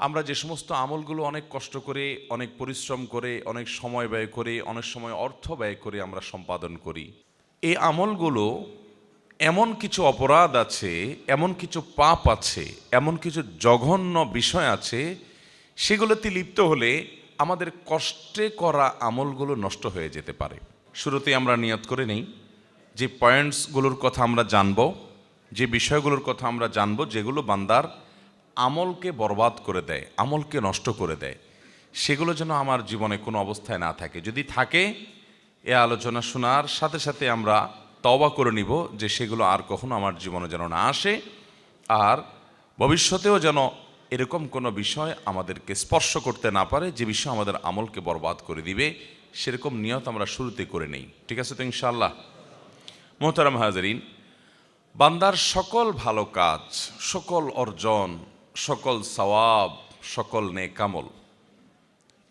আমরা যে সমস্ত আমলগুলো অনেক কষ্ট করে, অনেক পরিশ্রম করে, অনেক সময় ব্যয় করে, অনেক সময় অর্থ ব্যয় করে আমরা সম্পাদন করি, এই আমলগুলো এমন কিছু অপরাধ আছে, এমন কিছু পাপ আছে, এমন কিছু জঘন্য বিষয় আছে, সেগুলোতে লিপ্ত হলে আমাদের কষ্টে করা আমলগুলো নষ্ট হয়ে যেতে পারে। শুরুতে আমরা নিয়ত করে নেই, যে পয়েন্টসগুলোর কথা আমরা জানব, যে বিষয়গুলোর কথা আমরা জানব, যেগুলো বান্দার আমলকে বরবাদ করে দেয়, আমলকে নষ্ট করে দেয়। সেগুলো যেন আমার জীবনে কোনো অবস্থায় না থাকে। যদি থাকে, এ আলোচনা শোনার সাথে সাথে আমরা তবা করে নিব যে সেগুলো আর কখনো আমার জীবনে যেন না আসে। আর ভবিষ্যতেও যেন এরকম কোনো বিষয় আমাদেরকে স্পর্শ করতে না পারে, যে বিষয় আমাদের আমলকে বরবাদ করে দিবে, সেরকম নিয়ত আমরা শুরুতে করে নেই। ঠিক আছে তো ইনশাল্লাহ মোহতারাম হাজারিন, বান্দার সকল ভালো কাজ, সকল অর্জন সকল সওয়াব, সকল নেকামল।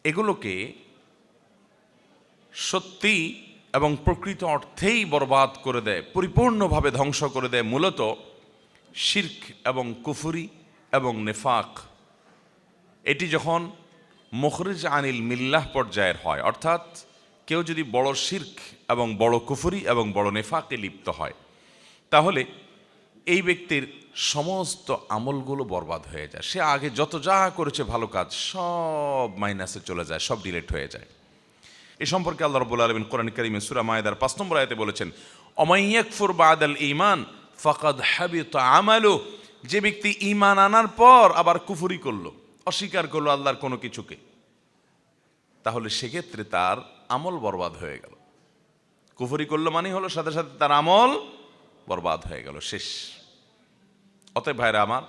এগুলোকে সত্যি এবং প্রকৃত অর্থেই বরবাদ করে দেয়, পরিপূর্ণভাবে ধ্বংস করে দেয় মূলত শির্ক এবং কুফুরি এবং নেফাক। এটি যখন মুখরিজ আনিল মিল্লাহ পর্যায়ের হয়, অর্থাৎ কেউ যদি বড় শির্ক এবং বড় কুফুরি এবং বড় নেফাকে লিপ্ত হয়, তাহলে এই ব্যক্তির সমস্ত আমলগুলো বরবাদ হয়ে যায়। সে আগে যত যা করেছে ভালো কাজ, সব মাইনাসে চলে যায়, সব ডিলেট হয়ে যায়। এ সম্পর্কে আল্লাহ রবুল আলমিন কোরআন করিমে সুরা মায়েদার পাঁচ নম্বর আয়তে বলেছেন অমাইয়াকফুর বাদাল ইমান ফকাদ হাবিত আমালু। যে ব্যক্তি ইমান আনার পর আবার কুফুরি করল, অস্বীকার করল আল্লাহর কোনো কিছুকে, তাহলে সেক্ষেত্রে তার আমল বরবাদ হয়ে গেল। কুফুরি করল মানে হলো সাথে সাথে তার আমল বরবাদ হয়ে গেল, শেষ। অতএব ভাইরা আমার,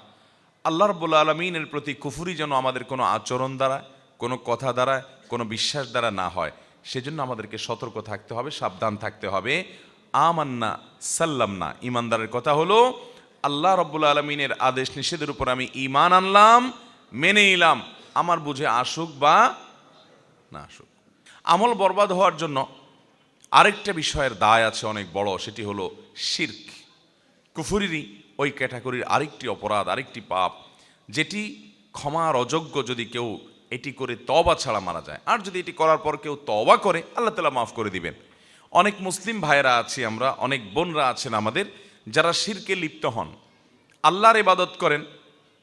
আল্লাহ রব্বুল আলমিনের প্রতি কুফুরি যেন আমাদের কোনো আচরণ দ্বারা, কোনো কথা দ্বারা, কোনো বিশ্বাস দ্বারা না হয়। সেজন্য আমাদেরকে সতর্ক থাকতে হবে, সাবধান থাকতে হবে। আমান্না সাল্লাম না ইমানদারের কথা হলো, আল্লাহ রব্বুল আলমিনের আদেশ নিষেধের উপর আমি ইমান আনলাম, মেনে নিলাম। আমার বুঝে আসুক বা না আসুক। আমল বরবাদ হওয়ার জন্য আরেকটা বিষয়ের দায় আছে অনেক বড়, সেটি হলো শির্ক। কুফুরিরই ওই ক্যাটাগরির আরেকটি অপরাধ, আরেকটি পাপ, যেটি ক্ষমার অযোগ্য যদি কেউ এটি করে তবা ছাড়া মারা যায়। আর যদি এটি করার পর কেউ তবা করে, আল্লাহ তালা মাফ করে দিবেন। অনেক মুসলিম ভাইয়েরা আছি আমরা, অনেক বোনরা আছেন আমাদের, যারা শিরকে লিপ্ত হন। আল্লাহর ইবাদত করেন,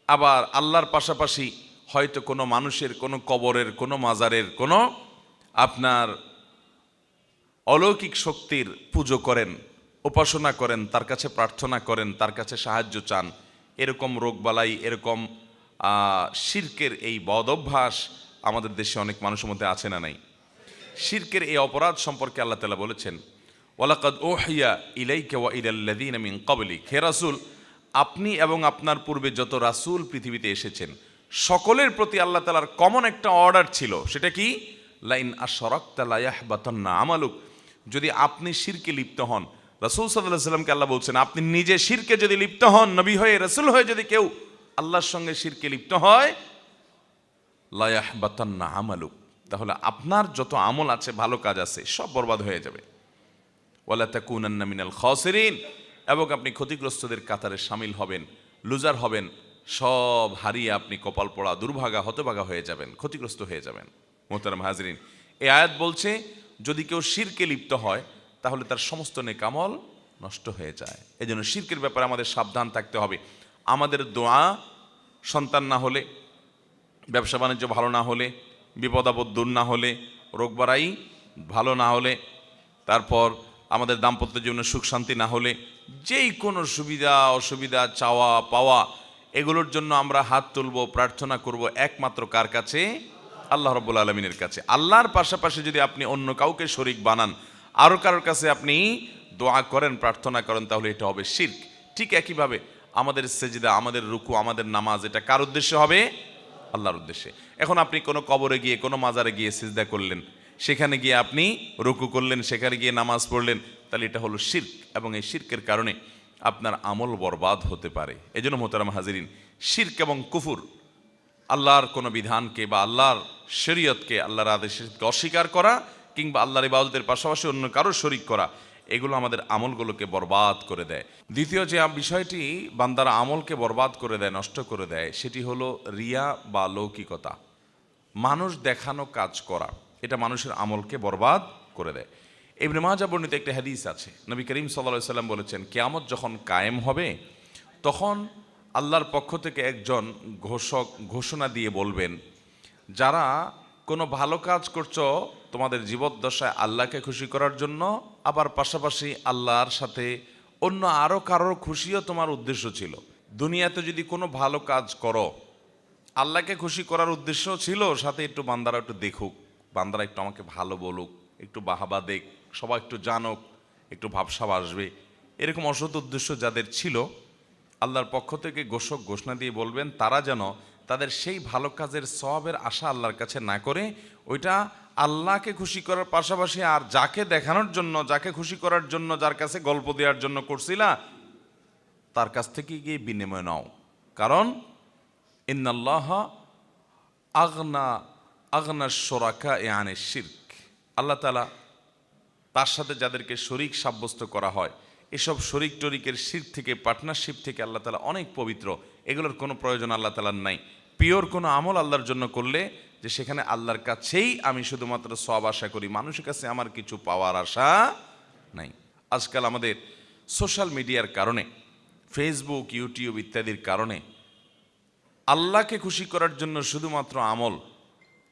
আবার আল্লাহর পাশাপাশি হয়তো কোনো মানুষের, কোনো কবরের, কোনো মাজারের, কোনো আপনার অলৌকিক শক্তির পুজো করেন। উপাসনা করেন, তার কাছে প্রার্থনা করেন, তার কাছে সাহায্য চান, এরকম রোগবালাই এরকম শির্কের এই বদ অভ্যাস আমাদের দেশে অনেক মানুষের মধ্যে আছে না নাই? শির্কের এই অপরাধ সম্পর্কে আল্লাহ তালা বলেছেন, ওয়ালাকাদ ওহিয়া ইলাইকা ওয়া ইলাল্লাযীনা মিন ক্বাবলিক। হে রাসূল, আপনি এবং আপনার পূর্বে যত রাসূল পৃথিবীতে এসেছেন, সকলের প্রতি আল্লাহ তালার কমন একটা অর্ডার ছিল, সেটা কি? লাইন আশরাকতা লা ইয়াহবাতান্না আমালুক। যদি আপনি শিরকে লিপ্ত হন রাসূল সাল্লামকে আল্লাহ বলছেন, আপনি নিজে শিরকে যদি লিপ্ত হন, নবী হয়ে, রাসূল হয়ে যদি কেউ আল্লাহর সঙ্গে শিরকে লিপ্ত হয় আমালুক। তাহলে আপনার যত আমল আছে, ভালো কাজ আছে, সব বরবাদ হয়ে যাবে। এবং আপনি ক্ষতিগ্রস্তদের কাতারে সামিল হবেন, লুজার হবেন, সব হারিয়ে আপনি কপাল পড়া, দুর্ভাগা, হতভাগা হয়ে যাবেন, ক্ষতিগ্রস্ত হয়ে যাবেন। মোহতারাম হাজরিন, এই আয়াত বলছে, যদি কেউ শিরকে লিপ্ত হয় তাহলে তার সমস্ত নেকামল নষ্ট হয়ে যায়। এই জন্য শিরকের ব্যাপারে আমাদের সাবধান থাকতে হবে। আমাদের দোয়া সন্তান না হলে, ব্যবসা বাণিজ্য ভালো না হলে বিপদ আপদ দূর না হলে রোগবারাই ভালো না হলে, তারপর আমাদের দাম্পত্য জীবনে সুখ শান্তি না হলে, যেই কোনো সুবিধা, অসুবিধা, চাওয়া, পাওয়া, এগুলোর জন্য আমরা হাত তুলব, প্রার্থনা করব একমাত্র কার কাছে? আল্লাহ রব্বুল আলমিনের কাছে। আল্লাহর পাশাপাশি যদি আপনি অন্য কাউকে শরিক বানান আরও কারোর কাছে আপনি দোয়া করেন, প্রার্থনা করেন, তাহলে এটা হবে শির্ক। ঠিক একইভাবে আমাদের সেজিদা, আমাদের রুকু, আমাদের নামাজ, এটা কার উদ্দেশ্যে হবে? আল্লাহর উদ্দেশ্যে। এখন আপনি কোনো কবরে গিয়ে, কোনো মাজারে গিয়ে সিজদা করলেন, সেখানে গিয়ে আপনি রুকু করলেন, সেখানে গিয়ে নামাজ পড়লেন, তাহলে এটা হলো শির্ক এবং এই শির্কের কারণে আপনার আমল বরবাদ হতে পারে। এই জন্য মোহতারাম হাজিরিন, শির্ক এবং কুফুর আল্লাহর কোনো বিধানকে বা আল্লাহর শরীয়তকে, আল্লাহর আদেশকে অস্বীকার করা কিংবা আল্লাহর ইবাদতের পাশাপাশি অন্য কারও শরিক করা, এগুলো আমাদের আমলগুলোকে বরবাদ করে দেয়। দ্বিতীয় যে বিষয়টি, বান্দার আমলকে বরবাদ করে দেয়, নষ্ট করে দেয়, সেটি হলো রিয়া বা লৌকিকতা। মানুষ দেখানো কাজ করা, এটা মানুষের আমলকে বরবাদ করে দেয়। ইবনে মাজা বর্ণিত একটি হাদিস আছে, নবী করিম সাল্লাহ সাল্লাম বলেছেন, কেয়ামত যখন কায়েম হবে, তখন আল্লাহর পক্ষ থেকে একজন ঘোষক ঘোষণা দিয়ে বলবেন, যারা কোনো ভালো কাজ করছ, তোমাদের জীবদ্দশায় আল্লাহকে খুশি করার জন্য, আবার পাশাপাশি আল্লাহর সাথে অন্য আরও কারোর খুশিও তোমার উদ্দেশ্য ছিল। দুনিয়াতে যদি কোনো ভালো কাজ করো, আল্লাহকে খুশি করার উদ্দেশ্য ছিল, সাথে একটু বান্দারা একটু দেখুক, বান্দারা একটু আমাকে ভালো বলুক, একটু বাহাবা দেখ, সবাই একটু জানুক, একটু ভাবসাব আসবে। এরকম অসৎ উদ্দেশ্য যাদের ছিল, আল্লাহর পক্ষ থেকে ঘোষক ঘোষণা দিয়ে বলবেন, তারা যেন তাদের সেই ভালো কাজের সবের আশা আল্লাহর কাছে না করে ওইটা আল্লাহকে খুশি করার পাশাপাশি আর যাকে দেখানোর জন্য, যাকে খুশি করার জন্য, যার কাছে গল্প দেওয়ার জন্য করছিলা, তার কাছ থেকে গিয়ে বিনিময় নাও। কারণ ইন্নাল্লাহ আগনা আগনা সোরাকা এ আনে শির্ক। আল্লাহ তালা তার সাথে যাদেরকে শরিক সাব্যস্ত করা হয়, এসব শরিক টরিকের শির থেকে পার্টনারশিপ থেকে আল্লাহ তালা অনেক পবিত্র। এগুলোর কোনো প্রয়োজন আল্লাহ তালার নাই। পিওর কোনো আমল আল্লাহর জন্য করলে যে সেখানে আল্লাহর কাছেই আমি শুধুমাত্র সব আশা করি। মানুষের কাছে আমার কিছু পাওয়ার আশা নাই। আজকাল আমাদের সোশ্যাল মিডিয়ার কারণে, ফেসবুক, ইউটিউব ইত্যাদির কারণে আল্লাহকে খুশি করার জন্য শুধুমাত্র আমল,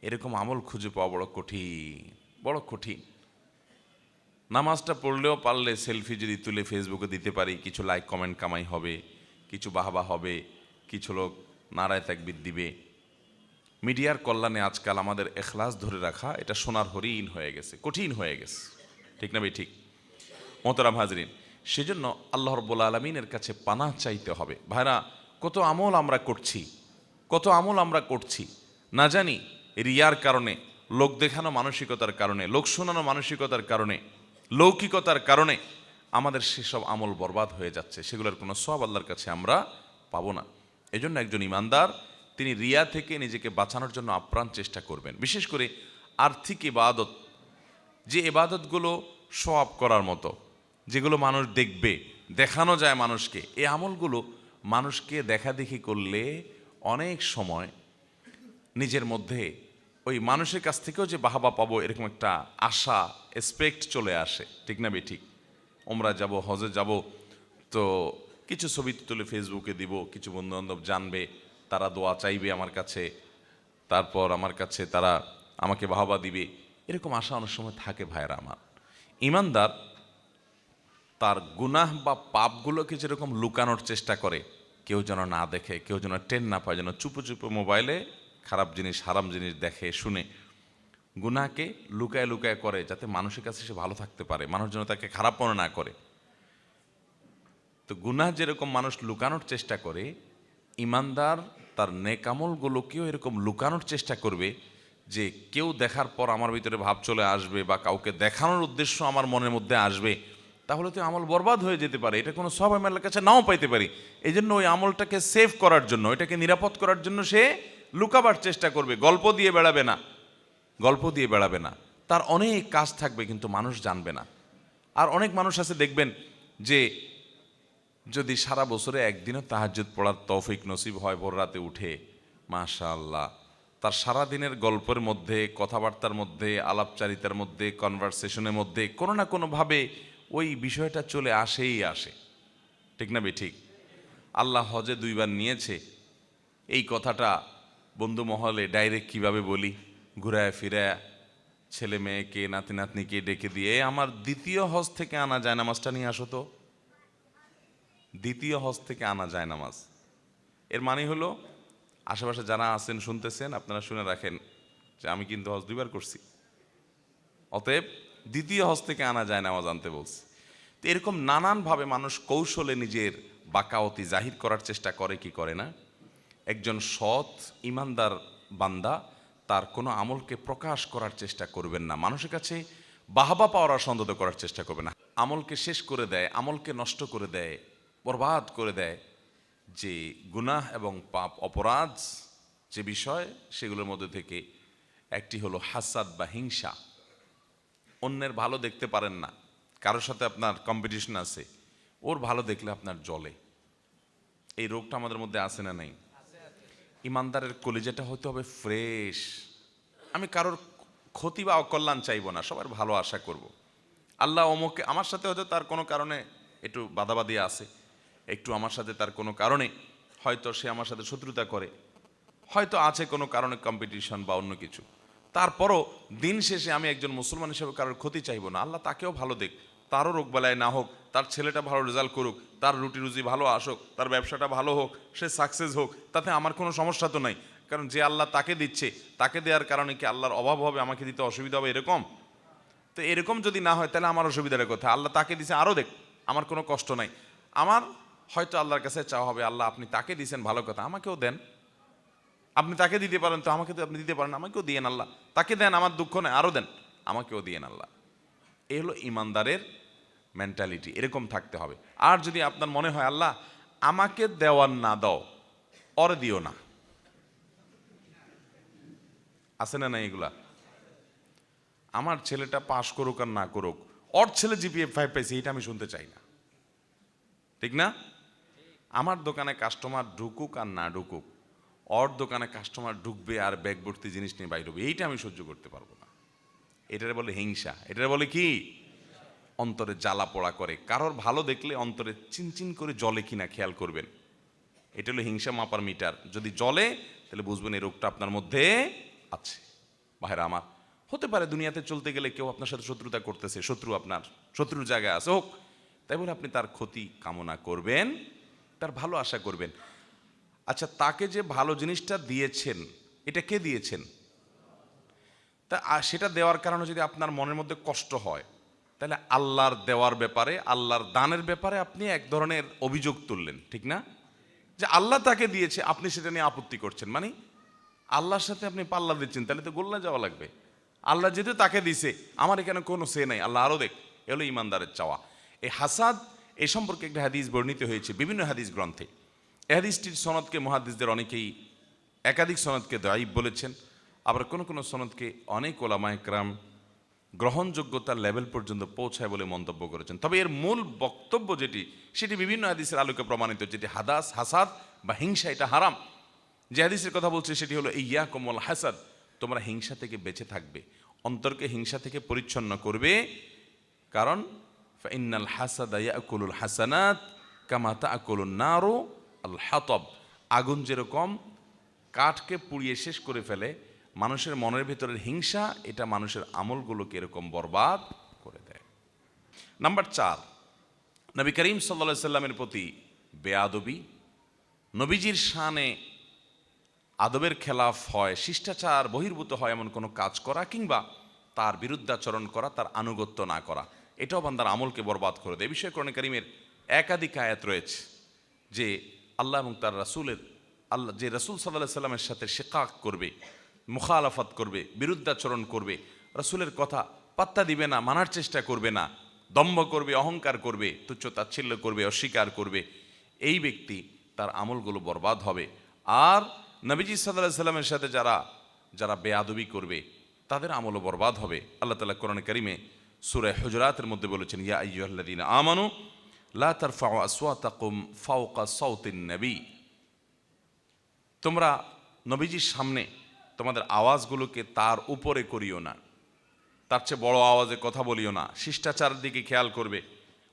এরকম আমল খুঁজে পাওয়া বড় কঠিন বড় কঠিন। নামাজটা পড়লেও পারলে সেলফি যদি তুলে ফেসবুকে দিতে পারি, কিছু লাইক কমেন্ট কামাই হবে, কিছু বাহবা হবে কিছু লোক নারায় তাকবির দিবে। মিডিয়ার কল্যাণে আজকাল আমাদের এখলাস ধরে রাখা, এটা সোনার হরিণ হয়ে গেছে, কঠিন হয়ে গেছে। ঠিক না ভাই? ঠিক। মোহতারাম হাজরিন, সেজন্য আল্লাহ রব্বুল আলমিনের কাছে পানা চাইতে হবে। ভাইরা, কত আমল আমরা করছি, কত আমল আমরা করছি। না জানি রিয়ার কারণে, লোক দেখানো মানসিকতার কারণে, লোক শোনানো মানসিকতার কারণে, লৌকিকতার কারণে আমাদের সেসব আমল বরবাদ হয়ে যাচ্ছে। সেগুলোর কোনো সব আল্লাহর কাছে আমরা পাবো না। এজন্য একজন ইমানদার, তিনি রিয়া থেকে নিজেকে বাঁচানোর জন্য আপ্রাণ চেষ্টা করবেন। বিশেষ করে আর্থিক ইবাদত যে এবাদতগুলো সব করার মতো, যেগুলো মানুষ দেখবে, দেখানো যায় মানুষকে, এই আমলগুলো মানুষকে দেখা দেখি করলে অনেক সময় নিজের মধ্যে ওই মানুষের কাছ থেকেও যে বাহাবা পাবো, এরকম একটা আশা এক্সপেক্ট চলে আসে। ঠিক না বে ঠিক ওমরা যাব, হজে যাব, তো কিছু ছবি তুলে ফেসবুকে দিব, কিছু বন্ধু বান্ধব জানবে, তারা দোয়া চাইবে আমার কাছে, তারপর আমার কাছে তারা আমাকে বাহবা দিবে। এরকম আশা অনেক সময় থাকে ভাইরা আমার। ইমানদার তার গুনাহ বা পাপগুলোকে যেরকম লুকানোর চেষ্টা করে, কেউ যেন না দেখে, কেউ যেন টেন না পায়, যেন চুপো চুপো মোবাইলে খারাপ জিনিস, হারাম জিনিস দেখে, শুনে। গুনাহকে লুকায় লুকায় করে, যাতে মানুষের কাছে সে ভালো থাকতে পারে, মানুষ যেন তাকে খারাপ মনে না করে। তো গুনাহ যেরকম মানুষ লুকানোর চেষ্টা করে, ইমানদার তার নেকামলগুলোকেও এরকম লুকানোর চেষ্টা করবে যে কেউ দেখার পর আমার ভিতরে ভাব চলে আসবে বা কাউকে দেখানোর উদ্দেশ্য আমার মনের মধ্যে আসবে, তাহলে তো আমল বরবাদ হয়ে যেতে পারে। এটা কোনো সব আমার কাছে নাও পাইতে পারি। এই জন্য ওই আমলটাকে সেভ করার জন্য এটাকে নিরাপদ করার জন্য সে লুকাবার চেষ্টা করবে, গল্প দিয়ে বেড়াবে না। গল্প দিয়ে বেড়াবে না। তার অনেক কাজ থাকবে কিন্তু মানুষ জানবে না। আর অনেক মানুষ আছে দেখবেন যে যদি সারা বছরে একদিনও তাহাজ্জুদ পড়ার তৌফিক নসিব হয় ভোর রাতে উঠে, মাশাআল্লাহ। তার সারা দিনের গল্পের মধ্যে, কথাবার্তার মধ্যে, আলাপচারিতার মধ্যে কনভারসেশনের মধ্যে কোনো না কোনোভাবে ওই বিষয়টা চলে আসেই আসে। ঠিক না বে ঠিক? আল্লাহ হজে দুইবার নিয়েছে। এই কথাটা বন্ধু মহলে ডাইরেক্ট কীভাবে বলি? ঘুরায় ফিরায় ছেলে মেয়েকে নাতি নাতনিকে ডেকে দিয়ে আমার দ্বিতীয় হজ থেকে আনা যায় নামাজটা নিয়ে আসো তো। দ্বিতীয় হজ থেকে আনা যায় নামাজ। এর মানে হলো, আশেপাশে যারা আছেন, শুনতেছেন, আপনারা শুনে রাখেন যে আমি কিন্তু হজ দুইবার করছি। অতএব দ্বিতীয় হজ থেকে আনা যায় নামাজ আনতে বলছি। তো এরকম নানানভাবে মানুষ কৌশলে নিজের বাকাওতি জাহির করার চেষ্টা করে, কি করে না? একজন সৎ, ইমানদার বান্দা তার কোনো আমলকে প্রকাশ করার চেষ্টা করবেন না। মানুষের কাছে বাহাবা পাওয়ার সন্দত করার চেষ্টা করবে না। আমলকে শেষ করে দেয়, আমলকে নষ্ট করে দেয় বরবাদ করে দেয় যে গুনাহ এবং পাপ অপরাধ যে বিষয়, সেগুলোর মধ্যে থেকে একটি হলো হাসাদ বা হিংসা। অন্যের ভালো দেখতে পারেন না। কারোর সাথে আপনার কম্পিটিশন আছে, ওর ভালো দেখলে আপনার জলে এই রোগটা আমাদের মধ্যে আছে না নেই? ইমানদারের কলিজাটা হতে হবে ফ্রেশ আমি কারোর ক্ষতি বা অকল্যাণ চাইব না, সবার ভালো আশা করব। আল্লাহ অমুকে আমার সাথে হয়তো তার কোনো কারণে একটু বাদাবাদি আছে। একটু আমার সাথে তার কোনো কারণে, হয়তো সে আমার সাথে শত্রুতা করে, হয়তো আছে কোনো কারণে কম্পিটিশন বা অন্য কিছু। তারপরও দিন শেষে আমি একজন মুসলমান হিসেবে কারোর ক্ষতি চাইব না। আল্লাহ তাকেও ভালো দেখ, তারও রোগ বেলায় না হোক, তার ছেলেটা ভালো রেজাল্ট করুক, তার রুটি রুজি ভালো আসুক, তার ব্যবসাটা ভালো হোক, সে সাকসেস হোক, তাতে আমার কোনো সমস্যা তো নাই। কারণ যে আল্লাহ তাকে দিচ্ছে, তাকে দেওয়ার কারণে কি আল্লাহর অভাব হবে, আমাকে দিতে অসুবিধা হবে এরকম? তো এরকম যদি না হয়, তাহলে আমার অসুবিধার কথা। আল্লাহ তাকে দিছে, আরও দেখ, আমার কোনো কষ্ট নাই। আমার হয়তো আল্লাহর কাছে চাওয়া হবে, আল্লাহ আপনি তাকে দিয়েছেন, ভালো কথা। আমাকেও দেন। আপনি তাকে দিতে পারেন তো আমাকে তো আপনি দিতে পারেন, আমাকেও দিয়েন আল্লাহ। তাকে দেন, আমার দুঃখ নেই, আরও দেন, আমাকেও দিয়েন আল্লাহ। এ হলো ইমানদারের মেন্টালিটি এরকম থাকতে হবে। আর যদি আপনার মনে হয়, আল্লাহ আমাকে দেওয়ার না দাও, অরে দিও না। আছে না না এগুলা? আমার ছেলেটা পাশ করুক আর না করুক, ওর ছেলে জিপিএফ ফাইভ পাইছে এটা আমি শুনতে চাই না। ঠিক না? আমার দোকানে কাস্টমার ঢুকুক আর না ঢুকুক, ওর দোকানে কাস্টমার ঢুকবে আর ব্যাগ ভর্তি জিনিস নিয়ে বাইর হবে, এইটা আমি সহ্য করতে পারব না। এটারে বলে হিংসা, এটারে বলে কি? অন্তরে জ্বালা পোড়া করে, কারোর ভালো দেখলে অন্তরে চিনচিন করে জলে কিনা খেয়াল করবেন। এটা হলো হিংসা মাপার মিটার, যদি জলে তাহলে বুঝবেন এই রোগটা আপনার মধ্যে আছে। ভাইরা আমার, হতে পারে দুনিয়াতে চলতে গেলে কেউ আপনার সাথে শত্রুতা করতেছে, শত্রু আপনার, শত্রুর জায়গায় আছে, হোক। তাই বলে আপনি তার ক্ষতি কামনা করবেন তার ভালো আশা করবেন। আচ্ছা তাকে যে ভালো জিনিসটা দিয়েছেন, এটা কে দিয়েছেন? তা সেটা দেওয়ার কারণে যদি আপনার মনের মধ্যে কষ্ট হয়, তাহলে আল্লাহর দেওয়ার ব্যাপারে, আল্লাহর দানের ব্যাপারে আপনি এক ধরনের অভিযোগ তুললেন, ঠিক না? যে আল্লাহ তাকে দিয়েছে, আপনি সেটা নিয়ে আপত্তি করছেন। মানে আল্লাহর সাথে আপনি পাল্লা দিচ্ছেন, তাহলে তো গোল্লা যাওয়া লাগবে। আল্লাহ যেহেতু তাকে দিছে আমার এখানে কোনো সে নাই, আল্লাহ আরও দেখ এলো ইমানদারের চাওয়া। এই হাসাদ এ সম্পর্কে একটা হাদিস বর্ণিত হয়েছে, বিভিন্ন হাদিস গ্রন্থে। এ হাদিসটির সনদকে মহাদিসদের অনেকেই একাধিক সনদকে দায়ীব বলেছেন, আবার কোনো কোনো সনদকে অনেক ওলামায়করাম গ্রহণযোগ্যতার লেভেল পর্যন্ত পৌঁছায় বলে মন্তব্য করেছেন। তবে এর মূল বক্তব্য যেটি, সেটি বিভিন্ন হাদিসের আলোকে প্রমাণিত, যেটি হাদাস, হাসাদ বা হিংসা, এটা হারাম। যে হাদিসের কথা বলছে, সেটি হলো ইয়া কোমল হাসাদ তোমরা হিংসা থেকে বেঁচে থাকবে। অন্তরকে হিংসা থেকে পরিচ্ছন্ন করবে, কারণ ইন্নাল হাসাদ ইয়াকুলুল হাসানাত কামা তাকুলুন নারু আল আগুন যেরকম কাঠকে পুড়িয়ে শেষ করে ফেলে, মানুষের মনের ভেতরের হিংসা এটা মানুষের আমলগুলোকে এরকম বরবাদ করে দেয়। নাম্বার চার, নবী করিম সাল্লা সাল্লামের প্রতি বেয়াদবি। নবীজির শানে আদবের খেলাফ হয়, শিষ্টাচার বহির্ভূত হয় এমন কোনো কাজ করা কিংবা তার বিরুদ্ধাচরণ করা, তার আনুগত্য না করা। এটাও বান্দার আমলকে বরবাদ করে দেয়। বিষয়ে করণে করিমের একাধিক আয়াত রয়েছে যে আল্লাহ এবং তার রাসূলের আল্লাহ যে রাসূল সাল্লাহ সাল্লামের সাথে শেকাক করবে, মুখালাফাত করবে, বিরুদ্ধাচরণ করবে, রাসূলের কথা পাত্তা দিবে না, মানার চেষ্টা করবে না, দম্ভ করবে, অহংকার করবে, তুচ্ছ তাচ্ছিল্য করবে, অস্বীকার করবে, এই ব্যক্তি তার আমলগুলো বরবাদ হবে। আর নবীজি সাল্লাহ সাল্লামের সাথে যারা যারা বেয়াদবি করবে, তাদের আমলও বরবাদ হবে। আল্লাহ তালা কোরআন করিমে সুরে হজরাতের মধ্যে বলেছেন, ইয়া আইয়ুহাল্লাদিন আমানু, লা তারফাউ আসওয়াতাকুম ফাওকা সাউতিন নবী। তোমরা নবীজির সামনে তোমাদের আওয়াজগুলোকে তার উপরে করিও না। তার চেয়ে বড় আওয়াজে কথা বলিও না। শিষ্টাচারের দিকে খেয়াল করবে।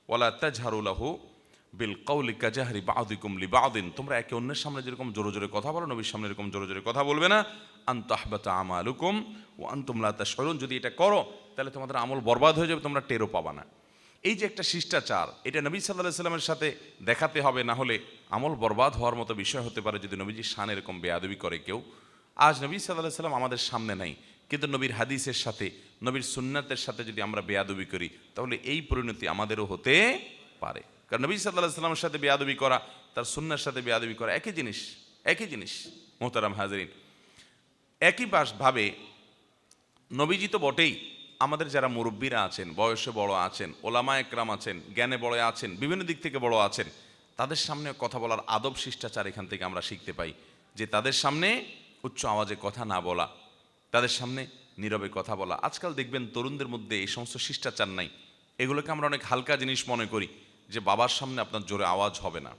ওয়ালা তাজহারুলাহু বিল কৌলি কাজাহারি বাউদিকুম লি বাউদিন তোমরা একে অন্যের সামনে যেরকম জোরে জোরে কথা বলো, নবীর সামনে এরকম জোরে জোরে কথা বলবে না। আন্তাহবাতা আমালুকুম ও আন্তুমলা তাশরুন যদি এটা করো, তাহলে তোমাদের আমল বরবাদ হয়ে যাবে, তোমরা টেরও পাবা না। এই যে একটা শিষ্টাচার, এটা নবী সাল্লাহ সাল্লামের সাথে দেখাতে হবে, না হলে আমল বরবাদ হওয়ার মতো বিষয় হতে পারে যদি নবীজির শান এরকম বেয়াদবি করে কেউ। আজ নবী সাল্লাহ সাল্লাম আমাদের সামনে নাই, কিন্তু নবীর হাদিসের সাথে, নবীর সুন্নাতের সাথে যদি আমরা বেয়াদবি করি, তাহলে এই পরিণতি আমাদেরও হতে পারে। কারণ নবী সাল্লাহ সাল্লামের সাথে বেয়াদবি করা, তার সুন্নার সাথে বেয়াদবি করা একই জিনিস একই জিনিস, মোহতারাম হাজরিন। একই ভাবে নবীজি তো বটেই আমাদের যারা মুরব্বীরা আছেন, বয়সে বড় আছেন, ওলামা একরাম আছেন, জ্ঞানে বড় আছেন, বিভিন্ন দিক থেকে বড় আছেন, তাদের সামনে কথা বলার আদব শিষ্টাচার এখান থেকে আমরা শিখতে পাই যে তাদের সামনে উচ্চ আওয়াজে কথা না বলা, তাদের সামনে নীরবে কথা বলা। আজকাল দেখবেন তরুণদের মধ্যে এই সমস্ত শিষ্টাচার নাই। এগুলোকে আমরা অনেক হালকা জিনিস মনে করি। যে বাবার সামনে আপনার জোরে আওয়াজ হবে না।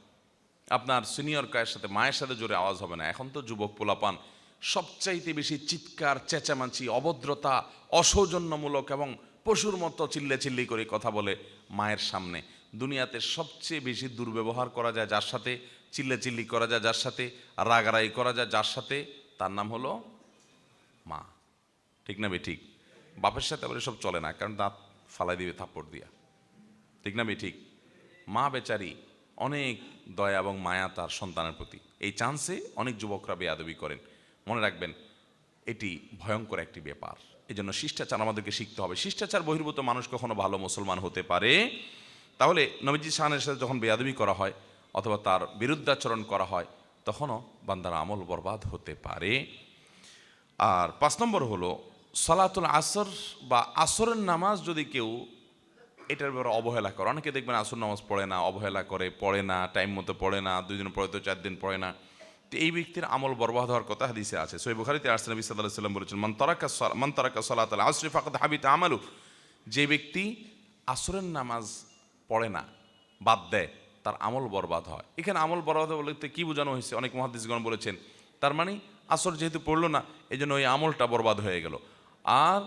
আপনার সিনিয়র কায়ের সাথে মায়ের সাথে জোরে আওয়াজ হবে না। এখন তো যুবক পোলাপান সবচাইতে বেশি চিৎকার, চেঁচামাচি, অভদ্রতা, অসৌজন্যমূলক এবং পশুর মতো চিল্লে চিল্লি করে কথা বলে মায়ের সামনে। দুনিয়াতে সবচেয়ে বেশি দুর্ব্যবহার করা যায় যার সাথে চিল্লে চিল্লি করা যায়, যার সাথে রাগারাই করা যায়, যার সাথে তার নাম হলো মা। ঠিক না বে, ঠিক? বাপের সাথে আবার সব চলে না, কারণ দাঁত ফালাই দিবে থাপ্পড় দিয়া। ঠিক না বে, ঠিক? মা বেচারি অনেক দয়া এবং মায়া তার সন্তানের প্রতি। এই চান্সে অনেক যুবকরা বেয়াদবি করেন। মনে রাখবেন, এটি ভয়ঙ্কর একটি ব্যাপার। এই জন্য শিষ্টাচার আমাদেরকে শিখতে হবে। শিষ্টাচার বহির্ভূত মানুষ কখনো ভালো মুসলমান হতে পারে। তাহলে নবীজি শাহানের সাথে যখন বেয়াদবি করা হয় অথবা তার বিরুদ্ধাচরণ করা হয়, তখনও বান্দার আমল বরবাদ হতে পারে। আর পাঁচ নম্বর হলো, সলাতুল আসর বা আসরের নামাজ যদি কেউ এটার ব্যাপারে অবহেলা করে। অনেকে দেখবেন আসর নামাজ পড়ে না, অবহেলা করে, পড়ে না টাইম মতো পড়ে না, দুই দিন পড়ে তো চার দিন পড়ে না। তো এই ব্যক্তির আমল বরবাদ হওয়ার কথা হাদিসে আছে। সৈব বুখারিতে আসছে নবী সাল্লাহ সাল্লাম বলেছেন, মান তারাকা মান তারাকা সলাত আল আসরি ফাকাদ হাবিত আমালু। যে ব্যক্তি আসরের নামাজ পড়ে না, বাদ দেয়, তার আমল বরবাদ হয়। এখানে আমল বরবাদ বলতে কী বোঝানো হয়েছে? অনেক মহাদিসগণ বলেছেন, তার মানে আসর যেহেতু পড়ল না এই জন্য ওই আমলটা বরবাদ হয়ে গেল। আর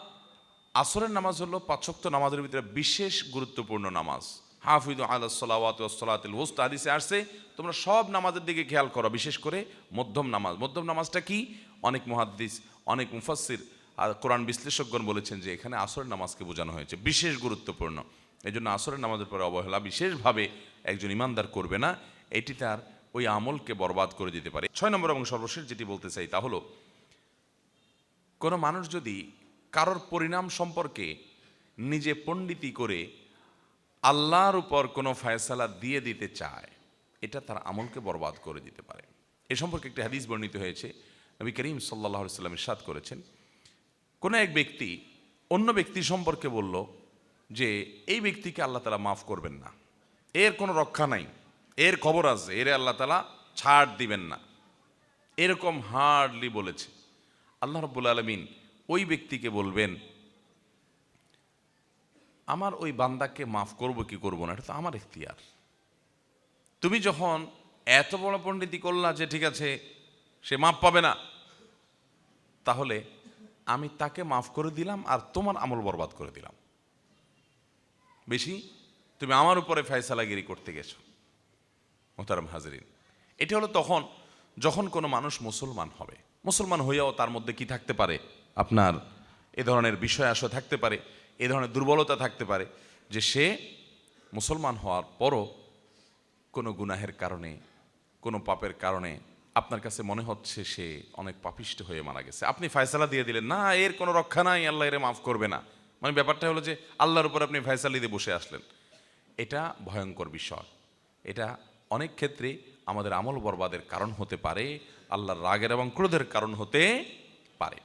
আসরের নামাজ হলো পাঁচক্ত নামাজের ভিতরে বিশেষ গুরুত্বপূর্ণ নামাজ। হাফিদ আল্লাহ সালাওয়াত সালাতুল হোস্ত আদিসে আসছে, তোমরা সব নামাজের দিকে খেয়াল করো, বিশেষ করে মধ্যম নামাজ। মধ্যম নামাজটা কি? অনেক মহাদ্দিস, অনেক মুফাসির আর কোরআন বিশ্লেষকগণ বলেছেন যে এখানে আসরের নামাজকে বোঝানো হয়েছে, বিশেষ গুরুত্বপূর্ণ। এই জন্য আসরের নামাজের পরে অবহেলা বিশেষভাবে একজন ইমানদার করবে না, এটি তার ওই আমলকে বরবাদ করে দিতে পারে। ছয় নম্বর এবং সর্বশেষ যেটি বলতে চাই তা হলো, কোনো মানুষ যদি কারোর পরিণাম সম্পর্কে নিজে পণ্ডিতি করে আল্লাহর উপর কোনো ফয়সালা দিয়ে দিতে চায়, এটা তার আমলকে বরবাদ করে দিতে পারে। এ সম্পর্কে একটি হাদিস বর্ণিত হয়েছে, নবী করিম সাল্লাহ সাল্লাম ইরশাদ করেছেন। কোনো এক ব্যক্তি অন্য ব্যক্তি সম্পর্কে বলল যে, এই ব্যক্তিকে আল্লাহ তালা মাফ করবেন না। এর কোনো রক্ষা নাই। এর খবর আছে। এর আল্লাহ তালা ছাড় দিবেন না। এরকম হার্ডলি বলেছে। আল্লাহ রব্বুল আলমিন ওই ব্যক্তিকে বলবেন, আমার ওই বান্দাকে মাফ করব কি করব না, এটা তো আমার এখতিয়ার তুমি যখন এত বড় পণ্ডিতি করলা যে ঠিক আছে, সে মাফ পাবে না, তাহলে আমি তাকে মাফ করে দিলাম আর তোমার আমল বরবাদ করে দিলাম। বেশি, তুমি আমার উপরে ফয়সালাগিরি করতে গেছো মোতারাম হাজরিন। এটা হলো তখন, যখন কোনো মানুষ মুসলমান হবে, মুসলমান হইয়াও তার মধ্যে কি থাকতে পারে? আপনার এ ধরনের বিষয় আসা থাকতে পারে, এ ধরনের দুর্বলতা থাকতে পারে, যে সে মুসলমান হওয়ার পরও কোনো গুনাহের কারণে, কোনো পাপের কারণে আপনার কাছে মনে হচ্ছে সে অনেক পাপিষ্ট হয়ে মারা গেছে। আপনি ফয়সালা দিয়ে দিলেন, না, এর কোনো রক্ষা নাই, আল্লাহ এর মাফ করবে না। মানে ব্যাপারটা হলো যে আল্লাহর উপর আপনি ফয়সালি দিয়ে বসে আসলেন। এটা ভয়ঙ্কর বিষয়। এটা অনেক ক্ষেত্রে আমাদের আমল বরবাদের কারণ হতে পারে, আল্লাহর রাগের এবং ক্রোধের কারণ হতে পারে।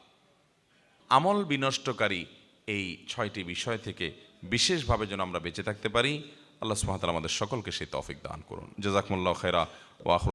আমল বিনষ্টকারী এই ছয়টি বিষয় থেকে বিশেষভাবে যেন আমরা বেঁচে থাকতে পারি। আল্লাহ সুহাতাল আমাদের সকলকে সেই তফিক দান করুন। জাজাকমুল্লাহ খেরা ওয়াহ